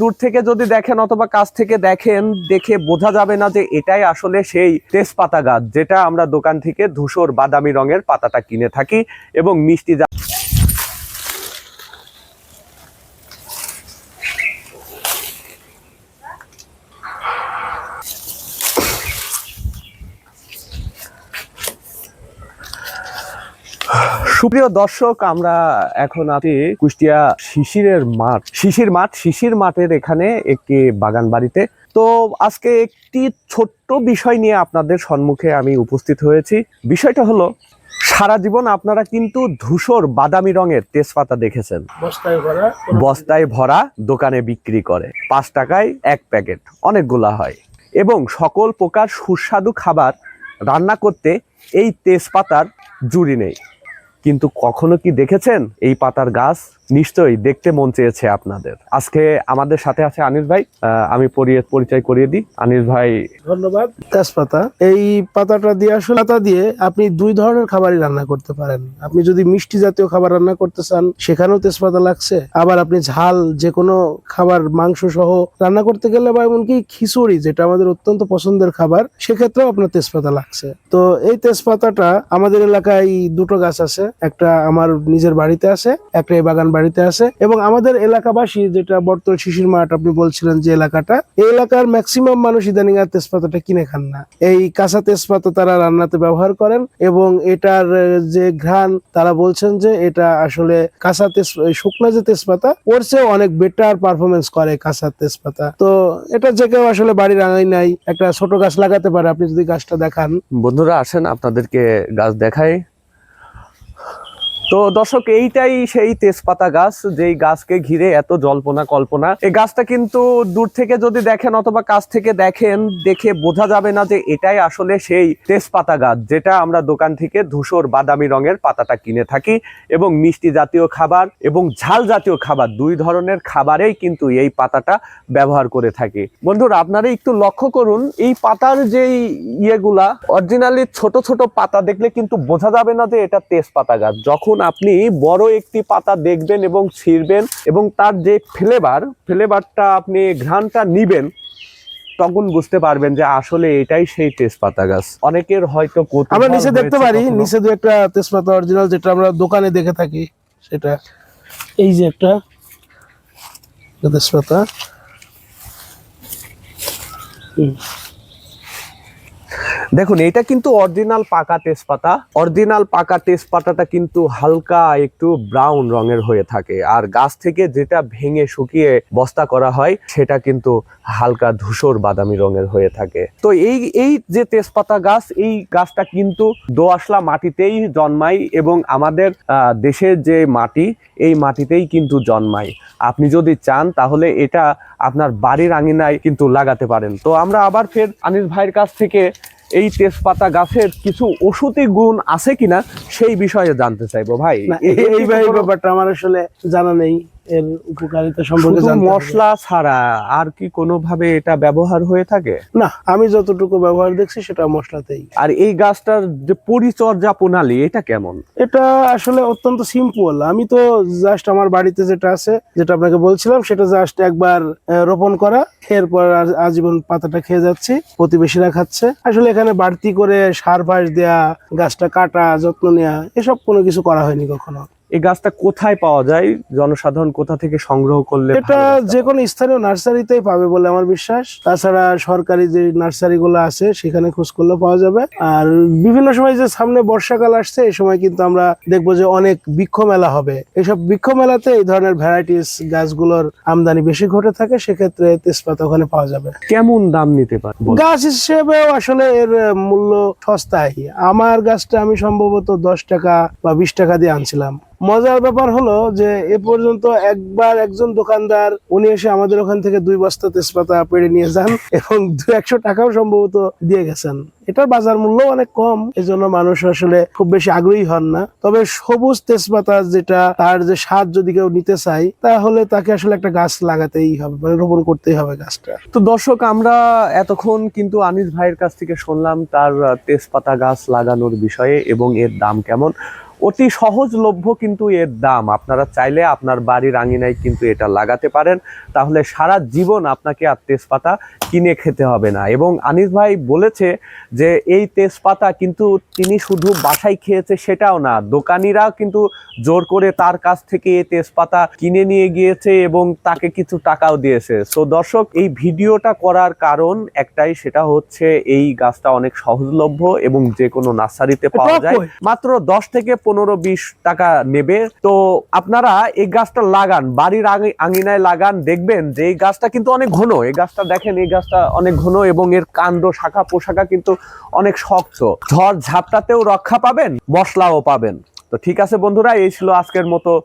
দূর থেকে যদি দেখেন অথবা কাছ থেকে দেখেন, দেখে বোঝা যাবে না যে এটাই আসলে সেই তেজপাতা গাছ, যেটা আমরা দোকান থেকে ধূসর বাদামি রঙের পাতাটা কিনে থাকি এবং মিষ্টি সুপ্রিয় দর্শক আমরা এখন আছি কুষ্টিয়া শিশিরের মাঠ। শিশির মাঠ শিশির মাঠের এখানে একটি বাগান বাড়িতে। তো আজকে একটি ছোট্ট বিষয় নিয়ে আপনাদের সম্মুখে আমি উপস্থিত হয়েছি। বিষয়টা হলো সারা জীবন আপনারা কিন্তু ধূসর বাদামি রঙের তেজপাতা দেখেছেন। বস্তায় ভরা বস্তায় ভরা দোকানে বিক্রি করে। পাঁচ টাকায় এক প্যাকেট অনেকগুলা হয়। এবং সকল প্রকার সুস্বাদু খাবার রান্না করতে এই তেজপাতার জুড়ি নেই। কিন্তু কখনো কি দেখেছেন এই পাতার গাছ? নিশ্চয়ই দেখতে মন চেয়েছে আপনাদের। আজকে আমাদের সাথে আছে আনিস ভাই আমি পরিচয় করিয়ে দিই। আনিস ভাই, ধন্যবাদ। তেজপাতা। এই পাতাটা দিয়ে আসলে পাতা দিয়ে আপনি দুই ধরনের খাবারই রান্না করতে পারেন। আপনি যদি মিষ্টি জাতীয় খাবার রান্না করতে চান, সেখানেও তেজপাতা লাগছে। আবার আপনি ঝাল যে কোনো খাবার, মাংস সহ রান্না করতে গেলে বা এমনকি খিচুড়ি, যেটা আমাদের অত্যন্ত পছন্দের খাবার, সেক্ষেত্রেও আপনার তেজপাতা লাগছে। তো এই তেজপাতাটা আমাদের এলাকায় দুটো গাছ আছে। একটা আমার নিজের বাড়িতে আছে, একটা এই বাগান বাড়িতে আছে। এবং আমাদের এলাকাবাসী যেটা বর্তমান শিশির মাঠ, আপনি বলছিলেন যে এলাকাটা, এই এলাকার ম্যাক্সিমাম মানুষ ইদানিং আর তেজপাতাটা কিনে খান না। এই কাঁচা তেজপাতা তারা রান্নাতে ব্যবহার করেন এবং এটার যে ঘ্রাণ, তারা বলছেন যে এটা আসলে কাঁচা তেজ শুকনা যে তেজপাতা, ওর চেয়ে অনেক বেটার পারফরমেন্স করে কাঁচা তেজপাতা। তো এটা যে কেউ আসলে বাড়ির আঙাই নাই একটা ছোট গাছ লাগাতে পারে, আপনি যদি গাছটা দেখান। বন্ধুরা, আসেন আপনাদেরকে গাছ দেখাই। তো দর্শক, এইটাই সেই তেজপাতা গাছ, যেই গাছকে ঘিরে এত জল্পনা, কল্পনা। এই গাছটা কিন্তু দূর থেকে যদি দেখেন অথবা কাছ থেকে দেখেন, দেখে বোঝা যাবে না যে এটাই আসলে সেই তেজপাতা গাছ, যেটা আমরা দোকান থেকে ধূসর বাদামি রঙের পাতাটা কিনে থাকি এবং মিষ্টি জাতীয় খাবার এবং ঝাল জাতীয় খাবার, দুই ধরনের খাবারেই কিন্তু এই পাতাটা ব্যবহার করে থাকি। বন্ধুরা, আপনারা একটু লক্ষ্য করুন, এই পাতার যেই ইয়েগুলা অরিজিনালি ছোট ছোট পাতা দেখলে কিন্তু বোঝা যাবে না যে এটা তেজপাতা গাছ। যখন আপনি বড় একটি পাতা দেখবেন এবং ছিঁড়বেন এবং তার যে ফ্লেভার ফ্লেভারটা আপনি ঘ্রাণটা নিবেন তখন বুঝতে পারবেন যে আসলে এটাই সেই তেজপাতা গাছ। অনেকের হয়তো আমরা নিচে দেখতে পারি নিচে দু একটা তেজপাতা অরিজিনাল যেটা আমরা দোকানে দেখে থাকি সেটা। এই যে একটা একটা তেজপাতা। হুম, দেখুন, এটা কিন্তু অরিজিনাল পাকা তেজপাতা। অরিজিনাল পাকা তেজপাতাটা কিন্তু হালকা একটু ব্রাউন রঙের হয়ে থাকে। আর গাছ থেকে যেটা ভেঙে শুকিয়ে বস্তা করা হয়, সেটা কিন্তু হালকা ধূসর বাদামি রঙের হয়ে থাকে। তো এই এই যে তেজপাতা গাছ, এই গাছটা কিন্তু দোআঁশলা মাটিতেই জন্মায় এবং আমাদের দেশের যে মাটি, এই মাটিতেই কিন্তু জন্মায়। আপনি যদি চান, তাহলে এটা আপনার বাড়ির আঙিনায় কিন্তু লাগাতে পারেন। তো আমরা আবার ফের আনিস ভাইয়ের কাছ থেকে এই তেজপাতা গাছের কিছু ওষুধি গুণ আছে কিনা সেই বিষয়ে জানতে চাইব ভাই। এই কোনো- ব্যাপারটা আমার আসলে জানা নেই এর উপকারিতা সম্পর্কে। মশলা ছাড়া আর কি কোনোভাবে এটা ব্যবহার হয়ে থাকে? না আমি যতটুকু ব্যবহার দেখছি সেটা মশলাতেই। আর এই গাছটার যে পরিচর্যা প্রণালী এটা কেমন? এটা আসলে অত্যন্ত সিম্পল আমি তো জাস্ট আমার বাড়িতে যেটা আছে যেটা আপনাকে বলছিলাম সেটা জাস্ট একবার রোপণ করা এরপর আজীবন পাতাটা খেয়ে যাচ্ছি, প্রতিবেশীরা খাচ্ছে। আসলে এখানে বাড়তি করে সার ফাঁস দেয়া, গাছটা কাটা, যত্ন নেওয়া এসব কোনো কিছু করা হয়নি কখনো। এই গাছটা কোথায় পাওয়া যায়? জনসাধারণ কোথা থেকে সংগ্রহ করলে এটা যে কোনো স্থানীয় নার্সারিতেই পাবে বলে আমার বিশ্বাস। তাছাড়া সরকারি যে নার্সারি গুলো আছে সেখানে খোঁজ করলে পাওয়া যাবে। আর বিভিন্ন সময় যে সামনে বর্ষাকাল আসছে এই সময় কিন্তু আমরা দেখব যে অনেক বৃক্ষ মেলা হবে। এইসব বৃক্ষ মেলাতে এই ধরনের ভ্যারাইটিস গাছগুলোর আমদানি বেশি ঘটে থাকে সেক্ষেত্রে তেজপাতা ওখানে পাওয়া যাবে। কেমন দাম নিতে পারে? গাছ হিসেবেও আসলে এর মূল্য সস্তায়। আমার গাছটা আমি সম্ভবত দশ টাকা বা বিশ টাকা দিয়ে আনছিলাম। মজার ব্যাপার হলো যে এ পর্যন্ত একবার একজন দোকানদার, উনি এসে আমাদের ওখান থেকে দুই বস্তা তেজপাতা পেড়ে নিয়ে যান এবং দু একশো টাকাও সম্ভবত দিয়ে গেছেন। এটার বাজার মূল্য অনেক কম, এজন্য মানুষ আসলে খুব বেশি আগ্রহী হন না। তবে সবুজ তেজপাতা যেটা, তার যে স্বাদ যদি কেউ নিতে চায়, তাহলে তাকে আসলে একটা গাছ লাগাতেই হবে মানে রোপণ করতেই হবে গাছটা। তো দর্শক, আমরা এতক্ষণ কিন্তু আনিস ভাইয়ের কাছ থেকে শুনলাম তার তেজপাতা গাছ লাগানোর বিষয়ে এবং এর দাম কেমন। অতি সহজলভ্য কিন্তু এর দাম। আপনারা চাইলে আপনার বাড়ির আঙিনায় কিন্তু এটা লাগাতে পারেন। তাহলে সারা জীবন আপনাকে আর তেজপাতা কিনে খেতে হবে না। এবং আনিস ভাই বলেছে যে এই তেজপাতা কিন্তু তিনি শুধু বাসায় খেয়েছে সেটাও না দোকানিরা কিন্তু জোর করে তার কাছ থেকে এই তেজপাতা কিনে নিয়ে গিয়েছে এবং তাকে কিছু টাকাও দিয়েছে। সো দর্শক এই ভিডিওটা করার কারণ একটাই সেটা হচ্ছে এই গাছটা অনেক সহজলভ্য এবং যে কোনো নার্সারিতে পাওয়া যায়। মাত্র দশ থেকে পনেরো বিশ টাকা নেবে। তো আপনারা এই গাছটা লাগান, বাড়ির আঙি- আঙিনায় লাগান, দেখবেন যে এই গাছটা কিন্তু অনেক ঘন। এই গাছটা দেখেন, এই গাছটা অনেক ঘন এবং এর কাণ্ড, শাখা পোশাকা কিন্তু অনেক শক্ত। ঝড় ঝাপটাতেও রক্ষা পাবেন, মশলাও পাবেন। তো ঠিক আছে বন্ধুরা, এই ছিল আজকের মতো